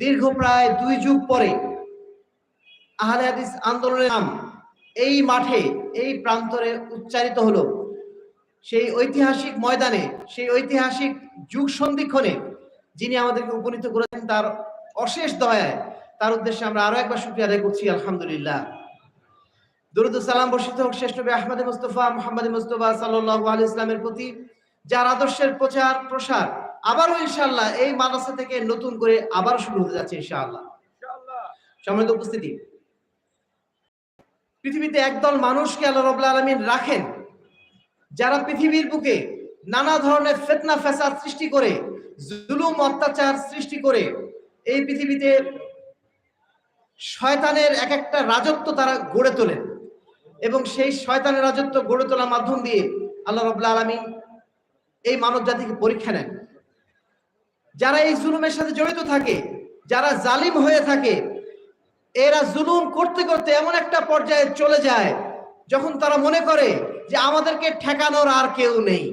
দীর্ঘ প্রায় দুই যুগ পরে আহলে হাদিস আন্দোলনের নাম এই মাঠে, এই প্রান্তরে উচ্চারিত হলো। সেই ঐতিহাসিক ময়দানে, সেই ঐতিহাসিক যুগ সন্ধিক্ষণে যিনি আমাদেরকে উপনীত করেছেন তার অশেষ দয়ায়, তার উদ্দেশ্যে আমরা আরও একবার শুক্রিয়া আদায় করছি, আলহামদুলিল্লাহ। দরুদ সালাম বর্ষিত হোক শেষ নবী আহমদ মুস্তফা, মোহাম্মদ মুস্তফা সাল্লাহ আলী ইসলামের প্রতি, যার আদর্শের প্রচার প্রসার আবারও ইনশাল্লাহ এই মাদ্রাসা থেকে নতুন করে আবার শুরু হতে যাচ্ছে ইনশাআল্লাহ। সম্মানিত উপস্থিতি পৃথিবীতে একদল মানুষকে আল্লাহ রবুল্লা আলমিন রাখেন যারা পৃথিবীর বুকে নানা ধরনের ফেতনা ফ্যাসাদ সৃষ্টি করে জুলুম অত্যাচার সৃষ্টি করে এই পৃথিবীতে শয়তানের এক একটা রাজত্ব তারা গড়ে তোলেন এবং সেই শয়তানের রাজত্ব গড়ে তোলার মাধ্যম দিয়ে আল্লাহ রবুল্লা আলমিন এই মানব জাতিকে পরীক্ষা নেন। যারা এই জুলুমের সাথে জড়িত থাকে, যারা জালিম হয়ে থাকে, এরা জুলুম করতে করতে এমন একটা পর্যায়ে চলে যায়, যখন তারা মনে করে যে আমাদেরকে ঠেকানোর আর কেউ নেই।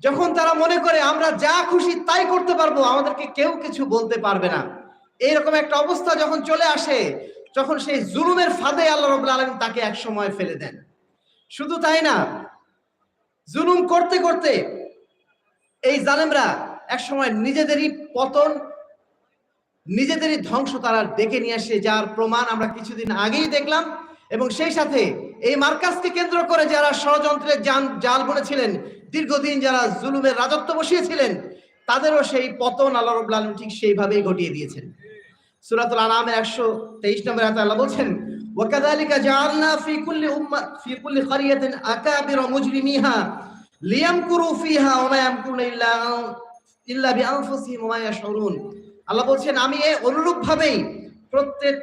যখন তারা মনে করে আমরা যা খুশি তাই করতে পারব, আমাদেরকে কেউ কিছু বলতে পারবে না। এইরকম একটা অবস্থা যখন চলে আসে যখন সেই জুলুমের ফাঁদে আল্লাহ রবুল্লা আলম তাকে এক সময় ফেলে দেন। শুধু তাই না, জুলুম করতে করতে এই জালেমরা এক সময় নিজেদেরই পতন নিজেদেরই ধ্বংস তারা ডেকে নিয়ে আসে যার প্রমাণ আমরা কিছুদিন আগেই দেখলাম এবং সেই সাথে এই মার্কাজকে কেন্দ্র করে যারা ষড়যন্ত্রের জান জাল বুনেছিলেন দীর্ঘদিন যারা জুলুমের রাজত্ব বসিয়েছিলেন তাদেরও সেই পতন আল্লাহ রবুল্লা আলম ঠিক সেইভাবেই ঘটিয়ে দিয়েছেন সুরাতুল আনামের একশো তেইশ নম্বর আয়াতে আল্লাহ বলছেন وكذلك جعلنا في كل أمة في كل قرية أكابر مجرميها ليمكروا فيها وما يمكرون إلا ইল্লা বি আনফুসিহিম ওয়া ইয়াশউরুন। আল্লাহ বলছেন, আমি এ অনুরূপভাবেই প্রত্যেক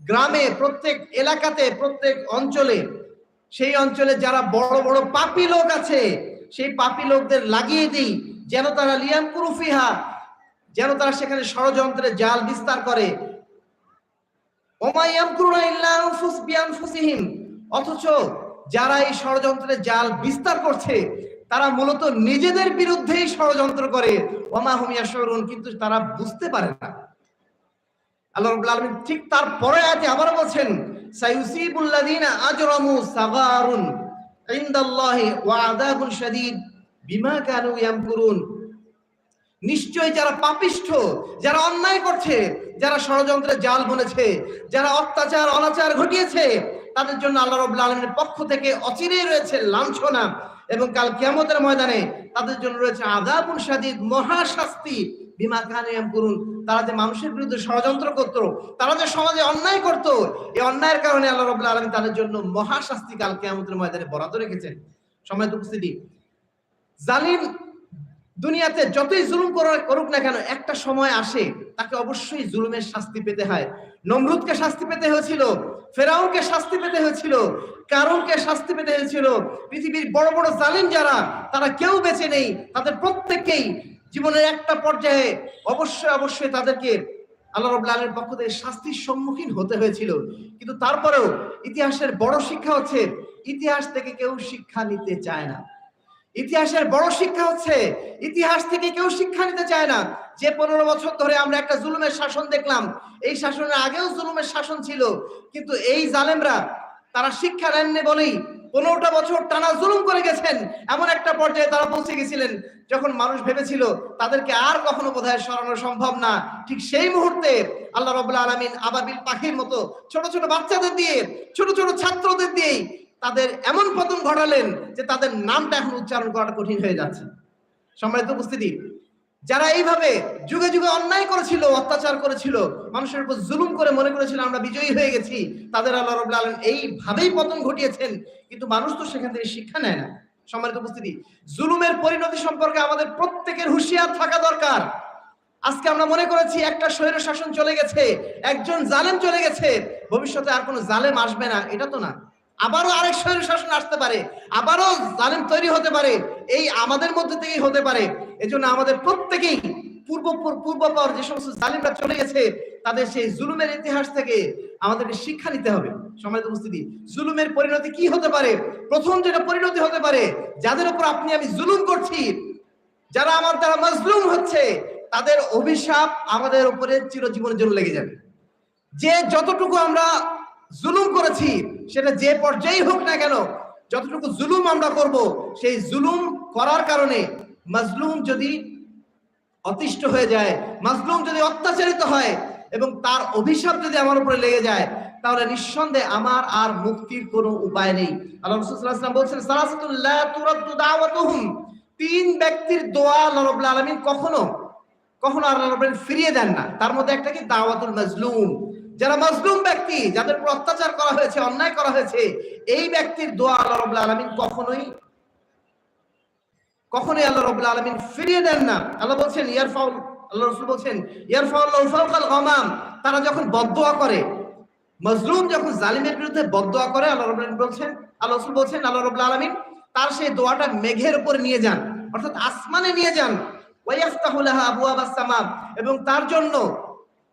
গ্রামে, প্রত্যেক এলাকাতে, প্রত্যেক অঞ্চলে, সেই অঞ্চলে যারা বড় বড় পাপি লোক আছে, সেই পাপি লোকদের লাগিয়ে দিই, যেন তারা লিয়াম কুরুফিহা যেন তারা সেখানে ষড়যন্ত্রের জাল বিস্তার করে। অথচ যারা এই ষড়যন্ত্রের জাল বিস্তার করছে তারা মূলত নিজেদের বিরুদ্ধেই ষড়যন্ত্র করে। ওমা হুমিয়া শরুন কিন্তু তারা বুঝতে পারে না। আল্লাহ রাব্বুল ঠিক তার পরে আয়াতে আবার বলছেন সাইউসিবুল্লাযিনা আজরামু সাগারুন ইনদাল্লাহি ওয়া বিমা কানু ইয়ামকুরুন। নিশ্চয় যারা পাপিষ্ঠ, যারা অন্যায় করছে, যারা ষড়যন্ত্রের জাল বুনেছে, যারা অত্যাচার অনাচার ঘটিয়েছে, তাদের জন্য আল্লাহ রবুল্লা আলমের পক্ষ থেকে অচিরেই রয়েছে লাঞ্ছনা। এবং কাল কিয়ামতের ময়দানে তাদের জন্য রয়েছে আদাবুল সাদিদ মহাশাস্তি। বিমা কানিয়াম করুন তারা যে মানুষের বিরুদ্ধে ষড়যন্ত্র করত, তারা যে সমাজে অন্যায় করত, এই অন্যায়ের কারণে আল্লাহ রবুল্লা আলমী তাদের জন্য মহাশাস্তি কাল কেমতের ময়দানে বরাদ্দ রেখেছেন। সময় উপস্থিতি, জালিম দুনিয়াতে যতই জুলুম করুক না কেন, একটা সময় আসে, তাকে অবশ্যই জুলুমের শাস্তি পেতে হয়। নমরুদকে শাস্তি পেতে হয়েছিল, ফেরাউনকে শাস্তি পেতে হয়েছিল কারণকে শাস্তি পেতে হয়েছিল। পৃথিবীর বড় বড় জালিম যারা, তারা কেউ বেঁচে নেই। তাদের প্রত্যেককেই জীবনের একটা পর্যায়ে অবশ্যই অবশ্যই তাদেরকে আল্লাহ রব আলের পক্ষ থেকে শাস্তির সম্মুখীন হতে হয়েছিল। কিন্তু তারপরেও ইতিহাসের বড় শিক্ষা হচ্ছে, ইতিহাস থেকে কেউ শিক্ষা নিতে চায় না। ইতিহাসের বড় শিক্ষা হচ্ছে, ইতিহাস থেকে কেউ শিক্ষা নিতে চায় না। যে পনেরো বছর ধরে আমরা একটা জুলুমের শাসন দেখলাম, এই শাসনের আগেও জুলুমের শাসন ছিল, কিন্তু এই জালেমরা, তারা শিক্ষা নেননি বলেই পনেরোটা বছর টানা জুলুম করে গেছেন। এমন একটা পর্যায়ে তারা পৌঁছে গেছিলেন, যখন মানুষ ভেবেছিল তাদেরকে আর কখনো বোধহয় সরানো সম্ভব না। ঠিক সেই মুহূর্তে আল্লাহ রবুল্লা আলমিন আবাবিল পাখির মতো ছোট ছোট বাচ্চাদের দিয়ে, ছোট ছোট ছাত্রদের দিয়েই তাদের এমন পতন ঘটালেন যে তাদের নামটা এখন উচ্চারণ করাটা কঠিন হয়ে যাচ্ছে। সম্মানিত উপস্থিতি, যারা এইভাবে যুগে যুগে অন্যায় করেছিল, অত্যাচার করেছিল, মানুষের উপর জুলুম করে মনে করেছিল আমরা বিজয়ী হয়ে গেছি, তাদের আল্লাহ রবুল্লা আলম এইভাবেই পতন ঘটিয়েছেন, কিন্তু মানুষ তো সেখান থেকে শিক্ষা নেয় না। সম্মানিত উপস্থিতি, জুলুমের পরিণতি সম্পর্কে আমাদের প্রত্যেকের হুঁশিয়ার থাকা দরকার। আজকে আমরা মনে করেছি একটা স্বৈর শাসন চলে গেছে, একজন জালেম চলে গেছে, ভবিষ্যতে আর কোনো জালেম আসবে না, এটা তো না। আবারও আরেক স্বৈর শাসন আসতে পারে, আবারও জালেম তৈরি হতে পারে, এই আমাদের মধ্যে থেকেই হতে পারে। এজন্য আমাদের প্রত্যেকেই পূর্ব পূর্বপর যে সমস্ত জালিমরা চলে গেছে, তাদের সেই জুলুমের ইতিহাস থেকে আমাদেরকে শিক্ষা নিতে হবে। সমাজ উপস্থিতি, জুলুমের পরিণতি কি হতে পারে? প্রথম যেটা পরিণতি হতে পারে, যাদের উপর আপনি আমি জুলুম করছি, যারা আমার দ্বারা মজলুম হচ্ছে, তাদের অভিশাপ আমাদের উপরে চিরজীবনের জন্য লেগে যাবে। যে যতটুকু আমরা জুলুম করেছি, সেটা যে পর্যায়ে হোক না কেন, যতটুকু জুলুম আমরা করব, সেই জুলুম করার কারণে মাজলুম যদি অতিষ্ঠ হয়ে যায়, মাজলুম যদি অত্যাচারিত হয় এবং তার অভিশাপ যদি আমার উপরে লেগে যায়, তাহলে নিঃসন্দেহে আমার আর মুক্তির কোনো উপায় নেই। বলছেন তিন ব্যক্তির দোয়া আল্লাহ রাব্বুল আলামিন কখনো কখনো আল্লাহ ফিরিয়ে দেন না। তার মধ্যে একটা কি? দাওয়াতুল মাজলুম। যারা মাজলুম ব্যক্তি, যাদের উপর অত্যাচার করা হয়েছে, অন্যায় করা হয়েছে, এই ব্যক্তির দোয়া আল্লাহ রাব্বুল আলামিন কখনোই কখনোই আল্লাহ রাব্বুল আলামিন ফিরিয়ে দেন না। আল্লাহ বলছেন, ইয়ারফাউল, আল্লাহ রসুল বলছেন ইয়ারফাউল্লাহু ফাওকাল গামাম। তারা যখন বদদোয়া করে, মজলুম যখন জালিমের বিরুদ্ধে বদদোয়া করে, আল্লাহ রাব্বুল আলামিন বলছেন, আল্লাহ রসুল বলছেন, আল্লাহ রাব্বুল আলামিন তার সেই দোয়াটা মেঘের উপর নিয়ে যান, অর্থাৎ আসমানে নিয়ে যান। এবং তার জন্য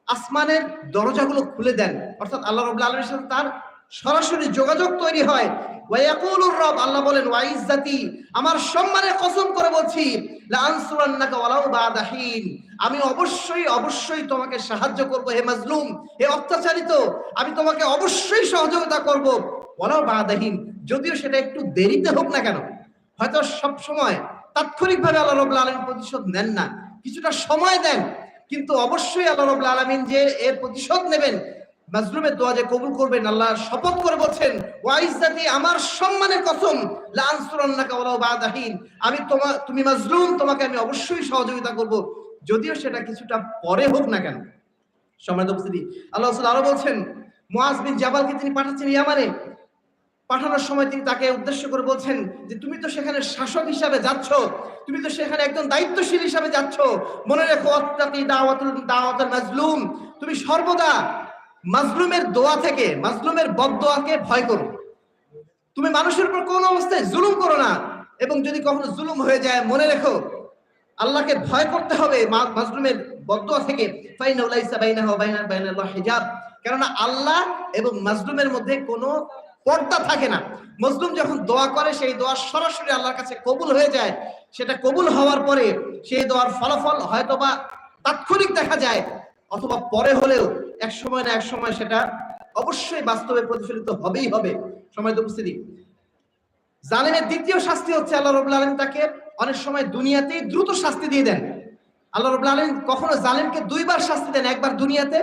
আসমানের দরজাগুলো খুলে দেন। অর্থাৎ আল্লাহ রাব্বুল আলামিনের সাথে তার সরাসরি যোগাযোগ তৈরি হয়। ওয়ায়াকুলুর রব, আল্লাহ বলেন ওয়াইজ্জাতি আমার সম্মানের কসম করে বলছি লানসুরান্নাকা ওয়ালাউ বাদাহিন আমি অবশ্যই অবশ্যই তোমাকে সাহায্য করব, হে মাজলুম, হে অত্যাচারিত, আমি তোমাকে অবশ্যই সহযোগিতা করব। ওয়ালাউ বাদাহিন যদিও সেটা একটু দেরিতে হোক না কেন, হয়তো সব সময় তাৎক্ষণিকভাবে আল্লাহ রাব্বুল আলামিন প্রতিশোধ নেন না। কিছুটা সময় দেন কিন্তু অবশ্যই আল্লাহ রাব্বুল আলামিন যে এর প্রতিশোধ নেবেন মাজলুমের দোয়া যে কবুল করবেন, আল্লাহ শপথ করে বলছেন ওয়াইজাতি আমার সম্মানের কসম লানসুরান্নাকা আমি তোমার তুমি মাজলুম, তোমাকে আমি অবশ্যই সহযোগিতা করব। যদিও সেটা কিছুটা পরে হোক না কেন। সম্মানিত উপস্থিতি, আল্লাহ আরও বলছেন, মুআজ বিন জাবালকে তিনি পাঠাচ্ছেন ইয়ামানে। পাঠানোর সময় তিনি তাকে উদ্দেশ্য করে বলছেন যে, তুমি তো সেখানে শাসক হিসাবে যাচ্ছ। তুমি তো সেখানে একজন দায়িত্বশীল হিসাবে যাচ্ছ। মনে রেখো, অত্যাতি, দাওয়াতুল দাওয়াতুল মাজলুম। তুমি সর্বদা মাজলুমের দোয়া থেকে, মাজলুমের বদদোয়াকে ভয় করো। তুমি মানুষের উপর কোন অবস্থায় জুলুম করো না। এবং যদি কখনো জুলুম হয়ে যায়, মনে রেখো, আল্লাহকে ভয় করতে হবে মাজলুমের বদদোয়া থেকে। বাইনা হিজাব। কেননা আল্লাহ এবং মাজলুমের মধ্যে কোনো পর্দা থাকে না। মজলুম যখন দোয়া করে, সেই দোয়া সরাসরি আল্লাহর কাছে কবুল হয়ে যায়। সেটা কবুল হওয়ার পরে সেই দোয়ার ফলাফল হয়তোবা তাৎক্ষণিক দেখা যায়, অথবা পরে হলেও এক সময় না এক সময় সেটা অবশ্যই বাস্তবে প্রতিফলিত হবেই হবে। সময় উপস্থিতি। জালেমের দ্বিতীয় শাস্তি হচ্ছে আল্লাহ রবুল্লা আলম তাকে অনেক সময় দুনিয়াতেই দ্রুত শাস্তি দিয়ে দেন। আল্লাহ রবুল্লা আলম কখনো জালেমকে দুইবার শাস্তি দেন, একবার দুনিয়াতে,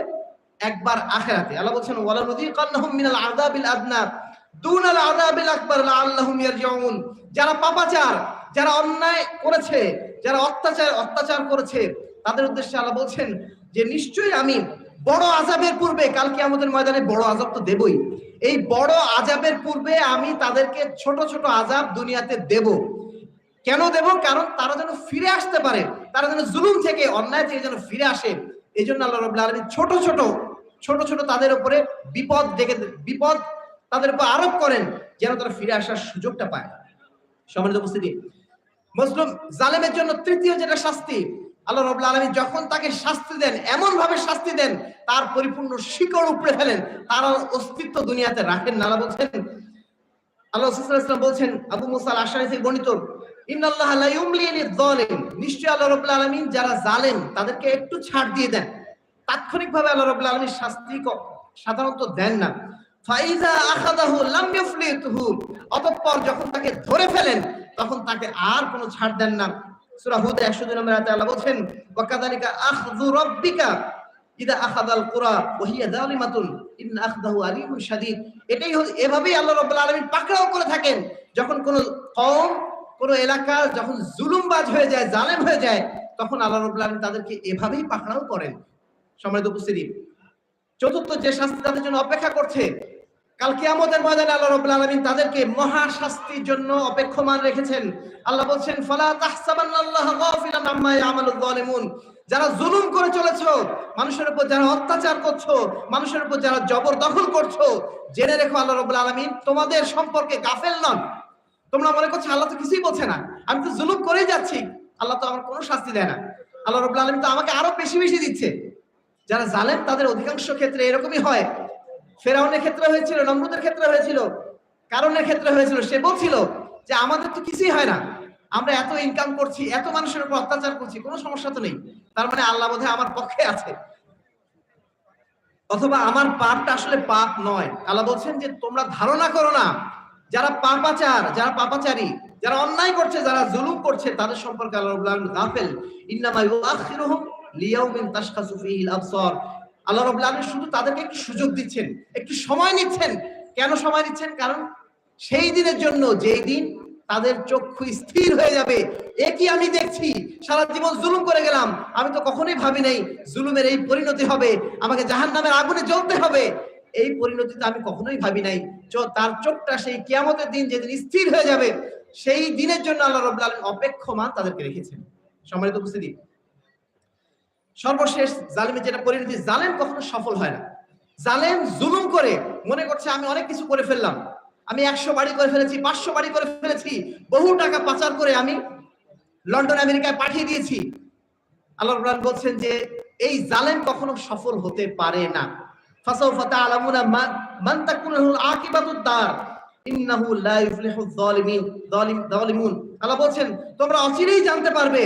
একবার আখেরাতে। আল্লাহ বলছেন ওয়ালা নুযীকান্নাহুম মিনাল আযাবিল আদনা দুনাল ইয়ারজিউন। যারা পাপাচার, যারা অন্যায় করেছে, যারা অত্যাচার অত্যাচার করেছে, তাদের উদ্দেশ্যে আল্লাহ বলছেন যে নিশ্চয়ই আমি বড় আজাবের পূর্বে কালকে আমাদের ময়দানে বড় আজাব তো দেবই। এই বড় আজাবের পূর্বে আমি তাদেরকে ছোট ছোট আজাব দুনিয়াতে দেব। কেন দেব? কারণ তারা যেন ফিরে আসতে পারে, তারা যেন জুলুম থেকে অন্যায় থেকে যেন ফিরে আসে। এই জন্য আল্লাহ আলমী ছোট ছোট ছোট ছোট তাদের উপরে বিপদ ডেকে, বিপদ তাদের উপর আরোপ করেন যেন তারা ফিরে আসার সুযোগটা পায় সম্মানিত উপস্থিতি। মুসলিম জালেমের জন্য তৃতীয় যেটা শাস্তি, আল্লাহ রবুল্লা আলমী যখন তাকে শাস্তি দেন এমন ভাবে শাস্তি দেন, তার পরিপূর্ণ শিকড় উপড়ে ফেলেন, তার অস্তিত্ব দুনিয়াতে রাখেন না। আল্লাহ বলছেন, আল্লাহ ইসলাম বলছেন, আবু মুসাল আশারি বর্ণিত, ইন্নাল্লাহ নিশ্চয়ই আল্লাহ রাব্বুল আলামিন যারা জালেম, তাদেরকে একটু ছাড় দিয়ে দেন। তাৎক্ষণিকভাবে আল্লাহ রাব্বুল আলামিন শাস্তি সাধারণত দেন না। অতঃপর যখন তাকে ধরে ফেলেন, তখন তাকে আর কোনো ছাড় দেন না। হুদ 102 নম্বর আল্লাহ বলছেন, ওয়া কাযালিকা আখযু এভাবেই আল্লাহ পাকড়াও করে থাকেন। যখন কোন কওম, কোন এলাকা যখন জুলুমবাজ হয়ে যায়, জালেম হয়ে যায়, তখন আল্লাহ রাব্বুল তাদেরকে এভাবেই পাকড়াও করেন। সম্মানিত চতুর্থ যে শাস্তি তাদের জন্য অপেক্ষা করছে, কাল কিয়ামতের ময়দানে আল্লাহ রাব্বুল আলামিন তাদেরকে মহা শাস্তির জন্য অপেক্ষমান রেখেছেন। আল্লাহ বলছেন, ফালা যারা জুলুম করে চলেছো, মানুষের উপর যারা অত্যাচার করছ, মানুষের উপর যারা জবরদখল করছ, জেনে রেখো আল্লাহ রাব্বুল আলামিন তোমাদের সম্পর্কে গাফেল নন। তোমরা মনে করছ আল্লাহ তো কিছুই বলছে না। আমি তো জুলুম করেই যাচ্ছি, আল্লাহ তো আমার কোনো শাস্তি দেয় না। আল্লাহ রাব্বুল আলামিন তো আমাকে আরও বেশি বেশি দিচ্ছে। যারা জালেম, তাদের অধিকাংশ ক্ষেত্রে এরকমই হয়। ফেরাউনের ক্ষেত্রে হয়েছিল, নমরুদের ক্ষেত্রে হয়েছিল কারণের ক্ষেত্রে হয়েছিল, সে বলছিল যে, আমাদের তো কিছুই হয় না। আমরা এত ইনকাম করছি, এত মানুষের উপর অত্যাচার করছি, কোনো সমস্যা তো নেই। তার মানে আল্লাহ বোধহয় আমার পক্ষে আছে। অথবা আমার পাপটা আসলে পাপ নয়। আল্লাহ বলছেন যে, তোমরা ধারণা করো না। যারা পাপাচার, যারা পাপাচারী, যারা অন্যায় করছে, যারা জুলুম করছে, তাদের সম্পর্কে আল্লাহ গাফেল, ইন্নামা ইউআখিরুহুম লিয়াউমিন তাশখাসু ফীহিল আবসার। আল্লাহ রাব্বুল আলামিন শুধু তাদেরকে একটু সুযোগ দিচ্ছেন, একটু সময় নিচ্ছেন। কেন সময় নিচ্ছেন কারণ সেই দিনের জন্য যেই দিন তাদের চক্ষু স্থির হয়ে যাবে। আমি দেখছি? সারা জীবন জুলুম করে গেলাম। আমি তো কখনোই ভাবি নাই জুলুমের এই পরিণতি হবে। আমাকে জাহান নামের আগুনে জ্বলতে হবে। এই পরিণতি তো আমি কখনোই ভাবি নাই। তার চোখটা সেই কিয়ামতের দিন যেদিন স্থির হয়ে যাবে, সেই দিনের জন্য আল্লাহ রব্লা অপেক্ষমান তাদেরকে রেখেছেন। সম্মানিত উপস্থিতি সর্বশেষ জালিমের যেটা পরিণতি জালেম কখনো সফল হয় না। জালেম জুলুম করে মনে করছে, আমি অনেক কিছু করে ফেললাম। আমি একশো বাড়ি করে ফেলেছি, পাঁচশো বাড়ি করে ফেলেছি, বহু টাকা পাচার করে আমি লন্ডন, আমেরিকায় পাঠিয়ে দিয়েছি। আল্লাহ বলছেন যে, এই জালেম কখনো সফল হতে পারে না। বলছেন, তোমরা অচিরেই জানতে পারবে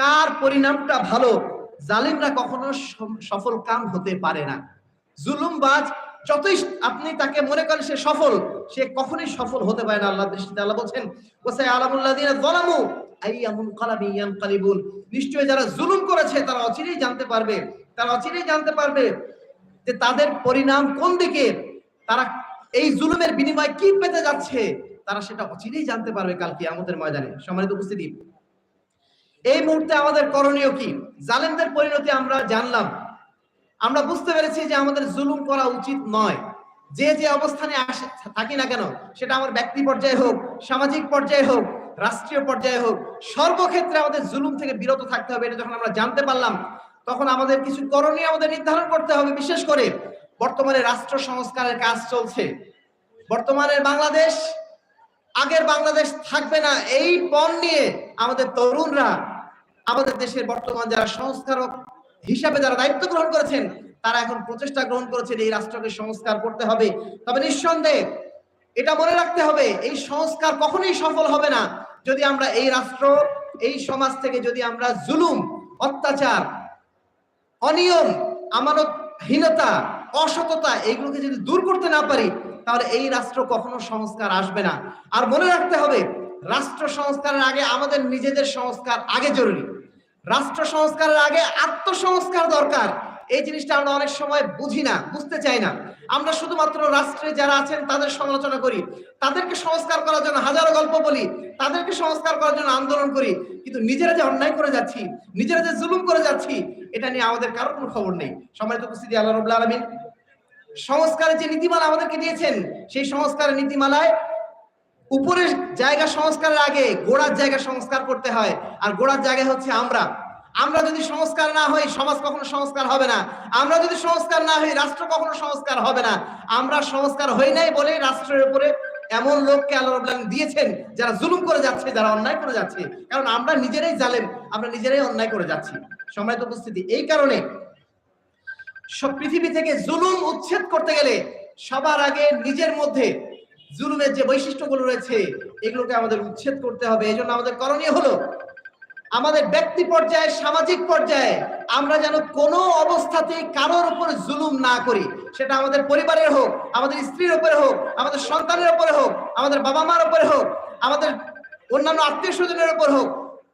কার পরিণামটা ভালো জালিমরা কখনো সফল কাম হতে পারে না। জুলুমবাজ যতই আপনি তাকে মনে করেন সে সফল, সে কখনোই সফল হতে পারে না আল্লাহ দৃষ্টিতে। আল্লাহ বলছেন ওসাই আলামুল্লাযিনা যালামু আইয়ামুন কালাবি ইয়ানকালিবুন। নিশ্চয়ই যারা জুলুম করেছে, তারা অচিরেই জানতে পারবে, তারা অচিরেই জানতে পারবে যে তাদের পরিণাম কোন দিকে। তারা এই জুলুমের বিনিময়ে কি পেতে যাচ্ছে, তারা সেটা অচিরেই জানতে পারবে কাল কিয়ামতের ময়দানে। সম্মানিত উপস্থিতি এই মুহূর্তে আমাদের করণীয় কি? জালেমদের পরিণতি আমরা জানলাম। আমরা বুঝতে পেরেছি যে আমাদের জুলুম করা উচিত নয়। যে যে অবস্থানে থাকি না কেন, সেটা আমার ব্যক্তি পর্যায়ে হোক, সামাজিক পর্যায়ে হোক, রাষ্ট্রীয় পর্যায়ে হোক, সর্বক্ষেত্রে আমাদের জুলুম থেকে বিরত থাকতে হবে, এটা যখন আমরা জানতে পারলাম, তখন আমাদের কিছু করণীয় আমাদের নির্ধারণ করতে হবে, বিশেষ করে বর্তমানে রাষ্ট্র সংস্কারের কাজ চলছে। বর্তমানে বাংলাদেশ আগের বাংলাদেশ থাকবে না। এই পণ নিয়ে আমাদের তরুণরা, আমাদের দেশের বর্তমান যারা সংস্কারক হিসাবে যারা দায়িত্ব গ্রহণ করেছেন, তারা এখন প্রচেষ্টা গ্রহণ করেছেন এই রাষ্ট্রকে সংস্কার করতে হবে। তবে নিঃসন্দেহে এটা মনে রাখতে হবে, এই সংস্কার কখনোই সফল হবে না। যদি আমরা এই রাষ্ট্র, এই সমাজ থেকে যদি আমরা জুলুম, অত্যাচার, অনিয়ম, আমানতহীনতা, অসততা, এগুলোকে যদি দূর করতে না পারি তাহলে এই রাষ্ট্র কখনো সংস্কার আসবে না। আর মনে রাখতে হবে, রাষ্ট্র সংস্কারের আগে আমাদের নিজেদের সংস্কার আগে জরুরি। রাষ্ট্র সংস্কারের আগে আত্মসংস্কার দরকার। এই জিনিসটা আমরা অনেক সময় বুঝি না, বুঝতে চাই না। আমরা শুধুমাত্র রাষ্ট্রে যারা আছেন তাদের সমালোচনা করি, তাদেরকে সংস্কার করার জন্য হাজারো গল্প বলি, তাদেরকে সংস্কার করার জন্য আন্দোলন করি, কিন্তু নিজেরা যে অন্যায় করে যাচ্ছি, নিজেরা যে জুলুম করে যাচ্ছি, এটা নিয়ে আমাদের কারও কোনো খবর নেই। সম্মানিত উপস্থিতি, আল্লাহ রবুল্লা আলমিন সংস্কারের যে নীতিমালা আমাদেরকে দিয়েছেন, সেই সংস্কারের নীতিমালায় উপরের জায়গা সংস্কারের আগে গোড়ার জায়গা সংস্কার করতে হয়। আর গোড়ার জায়গা হচ্ছে আমরা। আমরা যদি সংস্কার না হই, সমাজ কখনো সংস্কার হবে না। আমরা যদি সংস্কার না হই, রাষ্ট্র কখনো সংস্কার হবে না। আমরা সংস্কার হই নাই বলে রাষ্ট্রের উপরে এমন লোককে আল্লাহ দিয়েছেন, যারা জুলুম করে যাচ্ছে, যারা অন্যায় করে যাচ্ছে। কারণ আমরা নিজেরাই জালেম, আমরা নিজেরাই অন্যায় করে যাচ্ছি। সম্মানিত উপস্থিতি, এই কারণে সব পৃথিবী থেকে জুলুম উচ্ছেদ করতে গেলে সবার আগে নিজের মধ্যে জুলুমের যে বৈশিষ্ট্যগুলো রয়েছে, এগুলোকে আমাদের উচ্ছেদ করতে হবে। এই জন্য আমাদের করণীয় হলো, আমাদের ব্যক্তি পর্যায়ে, সামাজিক পর্যায়ে আমরা যেন কোনো অবস্থাতেই কারোর উপর জুলুম না করি। সেটা আমাদের পরিবারের হোক, আমাদের স্ত্রীর উপরে হোক, আমাদের সন্তানের উপরে হোক, আমাদের বাবা মার উপরে হোক, আমাদের অন্যান্য আত্মীয় স্বজনের উপর হোক,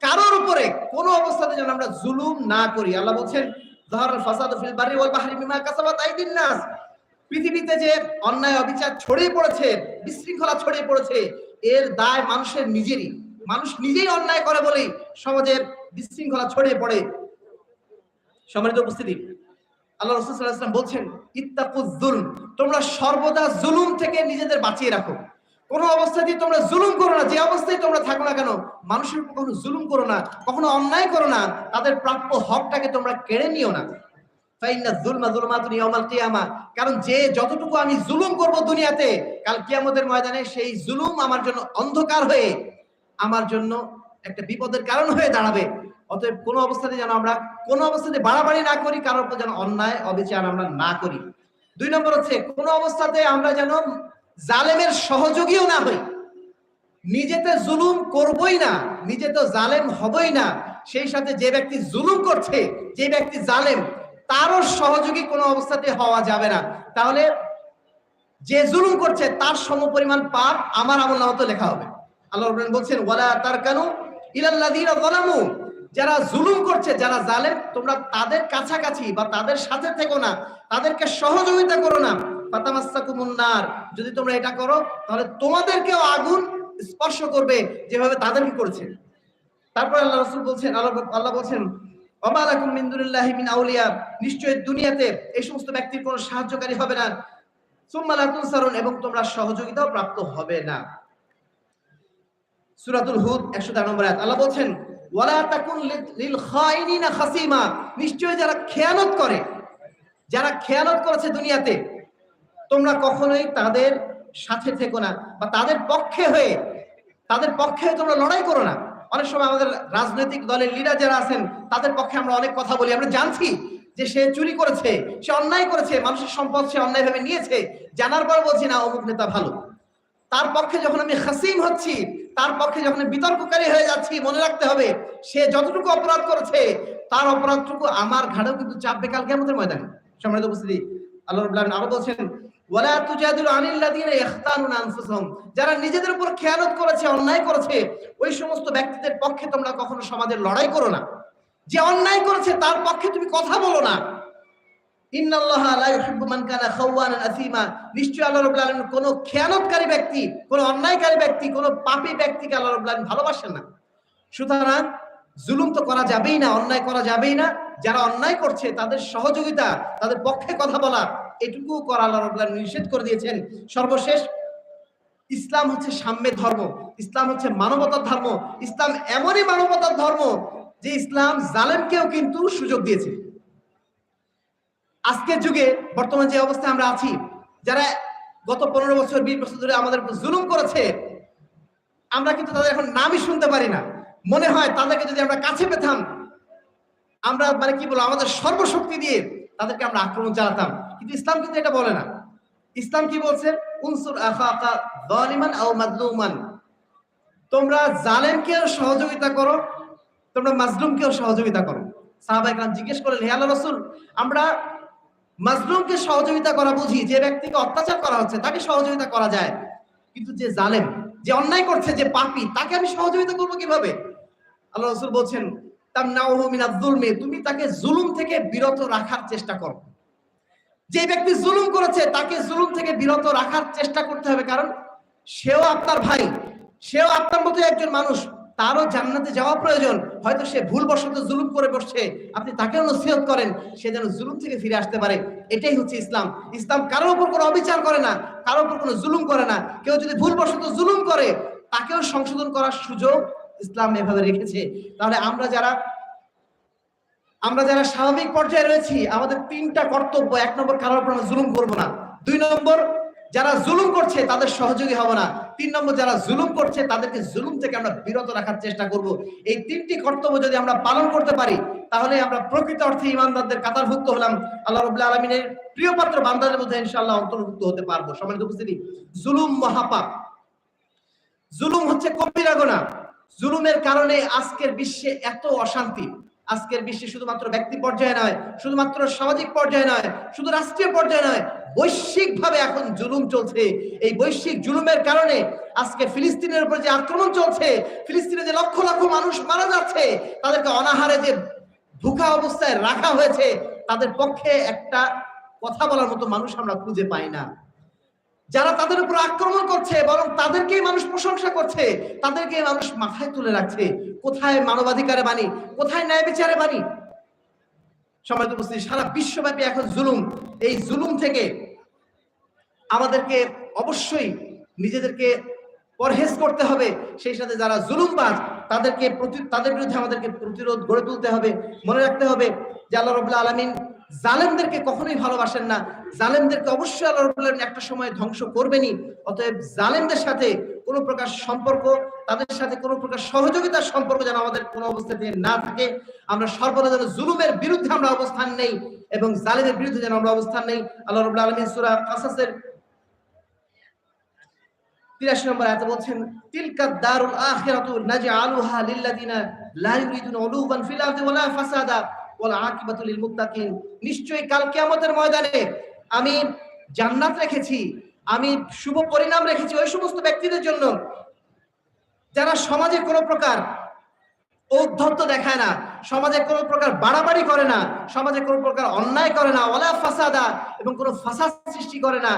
কারোর উপরে কোনো অবস্থাতে যেন আমরা জুলুম না করি। আল্লাহ বলছেন পৃথিবীতে যে অন্যায় অবিচার ছড়িয়ে পড়েছে, বিশৃঙ্খলা ছড়িয়ে পড়েছে, এর দায় মানুষের নিজেরই। মানুষ নিজেই অন্যায় করে বলেই সমাজের বিশৃঙ্খলা ছড়িয়ে পড়ে। সম্মানিত উপস্থিতি, আল্লাহ রসুল বলছেন ইত্তাকুজ জুলম তোমরা সর্বদা জুলুম থেকে নিজেদের বাঁচিয়ে রাখো। কোন অবস্থাতেই তোমরা জুলুম করো না, যে অবস্থায় তোমরা থাকো না কেন, মানুষের কখনো জুলুম করো না, কখনো অন্যায় করো না, তাদের প্রাপ্য হকটাকে তোমরা কেড়ে নিও না। কারণ যে যতটুকু আমি জুলুম করব দুনিয়াতে, কাল কিয়ামতের ময়দানে সেই জুলুম আমার জন্য অন্ধকার হয়ে আমার জন্য একটা বিপদের কারণ হয়ে দাঁড়াবে। অতএব কোনো অবস্থাতে যেন আমরা কোনো অবস্থাতে বাড়াবাড়ি না করি, কারোর উপর যেন অন্যায়, অবিচার আমরা না করি। দুই নম্বর হচ্ছে, কোনো অবস্থাতে আমরা যেন জালেমের সহযোগীও না হই। নিজেতে জুলুম করবই না, নিজে তো জালেম হবই না। সেই সাথে যে ব্যক্তি জুলুম করছে, যে ব্যক্তি জালেম, তারও সহযোগী কোনো অবস্থাতে হওয়া যাবে না। তাহলে যে জুলুম করছে, তার সমপরিমাণ পাপ আমার আমল নামাতে লেখা হবে। আল্লাহ বলছেন, ওয়ালা তারকানু ইলাল্লাযীনা যালামু। যারা জুলুম করছে, যারা জালেম, তোমরা তাদের কাছাকাছি বা তাদের সাথে থেকো না, তাদেরকে সহযোগিতা করো না। যদি তোমরা এটা করো, তাহলে তোমাদেরকেও আগুন স্পর্শ করবে যেভাবে তাদেরকে করেছে। তারপর আল্লাহ রাসূল বলছেন, আল্লাহ আল্লাহ বলছেন আউলিয়া। নিশ্চয়ই দুনিয়াতে এই সমস্ত ব্যক্তির সাহায্যকারী হবে না। এবং তোমরা সহযোগিতাও প্রাপ্ত হবে না। সূরাতুল হুদ 113 নম্বর আয়াত। আল্লাহ বলছেন, ওয়ালা যারা খেয়ানত করে, যারা খেয়ানত করেছে দুনিয়াতে তোমরা কখনোই তাদের সাথে থেকো না বা তাদের পক্ষে হয়ে, তাদের পক্ষে তোমরা লড়াই করো না। অনেক সময় আমাদের রাজনৈতিক দলের লিডার যারা আছেন, তাদের পক্ষে আমরা অনেক কথা বলি। আমরা জানছি যে সে চুরি করেছে, সে অন্যায় করেছে, মানুষের সম্পদ সে অন্যায়ভাবে নিয়েছে। জানার পর বলছি, না, অমুক নেতা ভালো। তার পক্ষে যখন আমি হাসিম হচ্ছি, তার পক্ষে যখন বিতর্ককারী হয়ে যাচ্ছি, মনে রাখতে হবে, সে যতটুকু অপরাধ করেছে, তার অপরাধটুকু আমার ঘাড়েও কিন্তু চাপবে কালকে আমাদের ময়দানে। সম্মানিত উপস্থিতি, আল্লাহ আরও বলছেন ওয়ালা তুজাদিলু আনিল লাযিনা ইখতানুনা আনফুসাহুম। যারা নিজেদের উপর খেয়ানত করেছে, অন্যায় করেছে, ওই সমস্ত ব্যক্তিদের পক্ষে তোমরা কখনো সমাজের লড়াই করো না। যে অন্যায় করেছে, তার পক্ষে তুমি কথা বলো না। নিশ্চয়ই আল্লাহ রাব্বুল আলামিন কোন খেয়ানতকারী ব্যক্তি, কোন অন্যায়কারী ব্যক্তি, কোন পাপী ব্যক্তিকে আল্লাহ রাব্বুল আলামিন ভালোবাসেন না। সুতরাং জুলুম তো করা যাবেই না, অন্যায় করা যাবেই না। যারা অন্যায় করছে, তাদের সহযোগিতা, তাদের পক্ষে কথা বলা এটুকু করা আল্লাহ নিষেধ করে দিয়েছেন। সর্বশেষ, ইসলাম হচ্ছে সাম্যের ধর্ম, ইসলাম হচ্ছে মানবতার ধর্ম, ইসলাম এমনই মানবতার ধর্ম যে ইসলাম জালেমকেও কিন্তু সুযোগ দিয়েছে। আজকের যুগে, বর্তমান যে অবস্থায় আমরা আছি, যারা গত পনেরো বছর, বিশ বছর ধরে আমাদের জুলুম করেছে, আমরা কিন্তু তাদের এখন নামই শুনতে পারি না। মনে হয় তাদেরকে যদি আমরা কাছে পেতাম, আমরা মানে কি বলব, আমাদের সর্বশক্তি দিয়ে তাদেরকে আমরা আক্রমণ চালাতাম। কিন্তু ইসলাম কিন্তু এটা বলে না। ইসলাম কি বলছে? উনসুর তোমরা জালেমকেও সহযোগিতা করো, তোমরা মাজলুমকেও সহযোগিতা করো। সাহাবা জিজ্ঞেস করলেন, হে আল্লাহ রাসূল, আমরা মাজলুমকে সহযোগিতা করা বুঝি, যে ব্যক্তিকে অত্যাচার করা হচ্ছে তাকে সহযোগিতা করা যায়। কিন্তু যে জালেম, যে অন্যায় করছে, যে পাপী, তাকে আমি সহযোগিতা করব কীভাবে? আল্লাহ রাসূল বলছেন, তামনাউহু মিনাজ যুলমি তুমি তাকে জুলুম থেকে বিরত রাখার চেষ্টা করো। যে ব্যক্তি জুলুম করেছে, তাকে জুলুম থেকে বিরত রাখার চেষ্টা করতে হবে। কারণ সেও আপনার ভাই, সেও আপনার মতো একজন মানুষ। তারও জান্নাতে যাওয়া প্রয়োজন। হয়তো সে ভুলবশত জুলুম করে বসছে। আপনি তাকেও নসিহত করেন, সে যেন জুলুম থেকে ফিরে আসতে পারে। এটাই হচ্ছে ইসলাম। ইসলাম কারোর উপর কোনো অবিচার করে না, কারোর উপর কোনো জুলুম করে না। কেউ যদি ভুলবশত জুলুম করে, তাকেও সংশোধন করার সুযোগ ইসলাম এভাবে রেখেছে। তাহলে আমরা যারা আমরা যারা স্বাভাবিক পর্যায়ে রয়েছি, আমাদের তিনটা কর্তব্য, এক নম্বর কারোর উপর আমরা জুলুম করব না। দুই নম্বর, যারা জুলুম করছে তাদের সহযোগী হব না। তিন নম্বর, যারা জুলুম করছে তাদেরকে জুলুম থেকে আমরা বিরত রাখার চেষ্টা করব। এই তিনটি কর্তব্য যদি আমরা পালন করতে পারি, তাহলে আমরা প্রকৃত অর্থে ইমানদারদের কাতারভুক্ত হলাম। আল্লাহ রবুল্লাহ আলমিনের প্রিয় পাত্র বান্দাদের মধ্যে ইনশাআল্লাহ অন্তর্ভুক্ত হতে পারব। সম্মানিত উপস্থিতি, জুলুম মহাপাপ। জুলুম হচ্ছে কবিরা গোনা। জুলুমের কারণে আজকের বিশ্বে এত অশান্তি। আজকের বিশ্বে শুধুমাত্র ব্যক্তি পর্যায়ে নয়, শুধুমাত্র সামাজিক পর্যায়ে নয়, শুধু রাষ্ট্রীয় পর্যায়ে নয় বৈশ্বিক ভাবে এখন জুলুম চলছে। এই বৈশ্বিক জুলুমের কারণে আজকে ফিলিস্তিনের উপর যে আক্রমণ চলছে, ফিলিস্তিনে যে লক্ষ লক্ষ মানুষ মারা যাচ্ছে, তাদেরকে অনাহারে যে ভুখা অবস্থায় রাখা হয়েছে, তাদের পক্ষে একটা কথা বলার মতো মানুষ আমরা খুঁজে পাই না। যারা তাদের উপর আক্রমণ করছে বরং তাদেরকেই মানুষ প্রশংসা করছে তাদেরকে মানুষ মাথায় তুলে রাখছে। কোথায় মানবাধিকারে বাণী? কোথায় ন্যায় বিচারে বাণী? সমাজ উপস্থিতি, সারা বিশ্বব্যাপী এখন জুলুম। এই জুলুম থেকে আমাদেরকে অবশ্যই নিজেদেরকে পরহেজ করতে হবে। সেই সাথে যারা জুলুমবাজ, তাদেরকে তাদের বিরুদ্ধে আমাদেরকে প্রতিরোধ গড়ে তুলতে হবে। মনে রাখতে হবে যে আল্লাহ রবুল্লাহ আলমিন জালেমদেরকে কখনোই ভালোবাসেন না। জালেমদেরকে অবশ্যই আল্লাহ একটা সময় ধ্বংস করবেনই। অতএব জালেমদের সাথে কোনো প্রকার সম্পর্ক, তাদের সাথে কোনো প্রকার সহযোগিতার সম্পর্ক যেন আমাদের কোনো অবস্থাতে না থাকে। আমরা সর্বদা যেন জুলুমের বিরুদ্ধে আমরা অবস্থান নেই এবং জালেমের বিরুদ্ধে যেন আমরা অবস্থান নেই। আল্লাহ রবুল্লাহ আলমিন সুরা কাসাসের তিরাশি নম্বর আয়াতে বলছেন ওয়াল আকিবাতু লিল নিশ্চয়ই কাল কিয়ামতের ময়দানে আমি জান্নাত রেখেছি, আমি শুভ পরিণাম রেখেছি ওই সমস্ত ব্যক্তিদের জন্য। যারা সমাজে কোনো প্রকার ঔদ্ধত্য দেখায় না সমাজে কোনো প্রকার বাড়াবাড়ি করে না সমাজে কোনো প্রকার অন্যায় করে না ওলা ফাসাদা এবং কোনো ফাসাদ সৃষ্টি করে না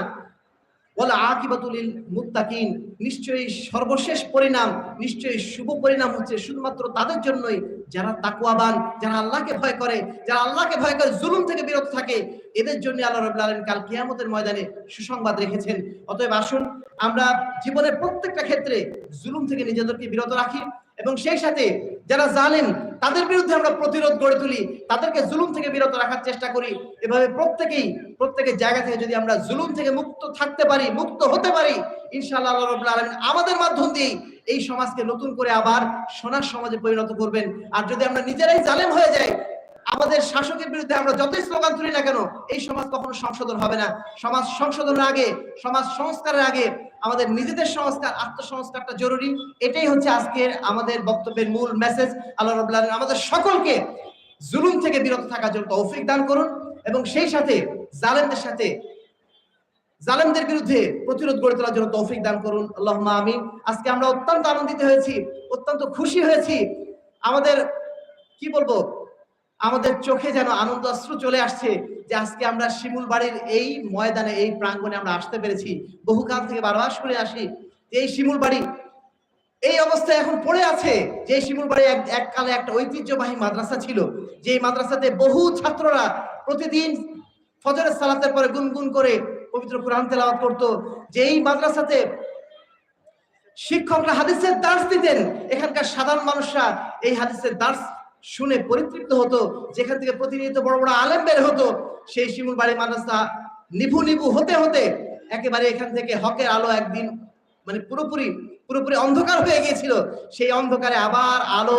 ওলা আকিবাতুলিল মুত্তাকিন। নিশ্চয়ই সর্বশেষ পরিণাম, নিশ্চয়ই শুভ পরিণাম হচ্ছে শুধুমাত্র তাদের জন্যই যারা তাকুয়াবান যারা আল্লাহকে ভয় করে, যারা আল্লাহকে ভয় করে জুলুম থেকে বিরত থাকে, এদের জন্য আল্লাহ রবুল্লা আলম কাল কিয়ামতের ময়দানে সুসংবাদ রেখেছেন। অতএব আসুন, আমরা জীবনের প্রত্যেকটা ক্ষেত্রে জুলুম থেকে নিজেদেরকে বিরত রাখি এবং সেই সাথে যারা জালেন তাদের বিরুদ্ধে আমরা প্রতিরোধ গড়ে তুলি, তাদেরকে জুলুম থেকে বিরত রাখার চেষ্টা করি। এভাবে প্রত্যেকেই, প্রত্যেকের জায়গা থেকে যদি আমরা জুলুম থেকে মুক্ত থাকতে পারি, মুক্ত হতে পারি, ইনশাআল্লাহ আল্লাহ রাব্বুল আলামিন আমাদের মাধ্যম দিয়ে এই সমাজকে নতুন করে আবার সোনার সমাজে পরিণত করবেন। আর যদি আমরা নিজেরাই জালেম হয়ে যাই, আমাদের শাসকের বিরুদ্ধে আমরা যতই স্লোগান তুলি না কেন, এই সমাজ কখনো সংশোধন হবে না। সমাজ সংশোধনের আগে, সমাজ সংস্কারের আগে আমাদের নিজেদের সংস্কার, আত্মসংস্কারটা জরুরি। এটাই হচ্ছে আজকের আমাদের বক্তব্যের মূল মেসেজ আল্লাহ রাব্বুল আমাদের সকলকে জুলুম থেকে বিরত থাকার জন্য তৌফিক দান করুন এবং সেই সাথে জালেমদের সাথে জালেমদের বিরুদ্ধে প্রতিরোধ গড়ে তোলার জন্য তৌফিক দান করুন। আল্লাহ আমিন। আজকে আমরা অত্যন্ত আনন্দিত হয়েছি, অত্যন্ত খুশি হয়েছি। আমাদের, কি বলব, আমাদের চোখে যেন আনন্দ অশ্রু চলে আসছে যে আজকে আমরা শিমুল বাড়ির এই ময়দানে, এই প্রাঙ্গণে আমরা আসতে পেরেছি। বহুকাল থেকে বারবার শুনে আসি এই শিমুল বাড়ি এই অবস্থায় এখন পড়ে আছে, যে শিমুল বাড়ি এক এককালে একটা ঐতিহ্যবাহী মাদ্রাসা ছিল, যে মাদ্রাসাতে বহু ছাত্ররা প্রতিদিন ফজরের সালাতের পরে গুনগুন করে পবিত্র কোরআন তেলাওয়াত করতো যে এই মাদ্রাসাতে শিক্ষকরা হাদিসের দার্স দিতেন, এখানকার সাধারণ মানুষরা এই হাদিসের দার্স শুনে পরিতৃপ্ত হতো, যেখান থেকে প্রতিনিয়ত বড় বড় আলেম বের হতো, সেই শিমুল বাড়ি মাদ্রাসা নিভু নিভু হতে হতে একেবারে এখান থেকে হকের আলো একদিন মানে পুরোপুরি পুরোপুরি অন্ধকার হয়ে গিয়েছিল, সেই অন্ধকারে আবার আলো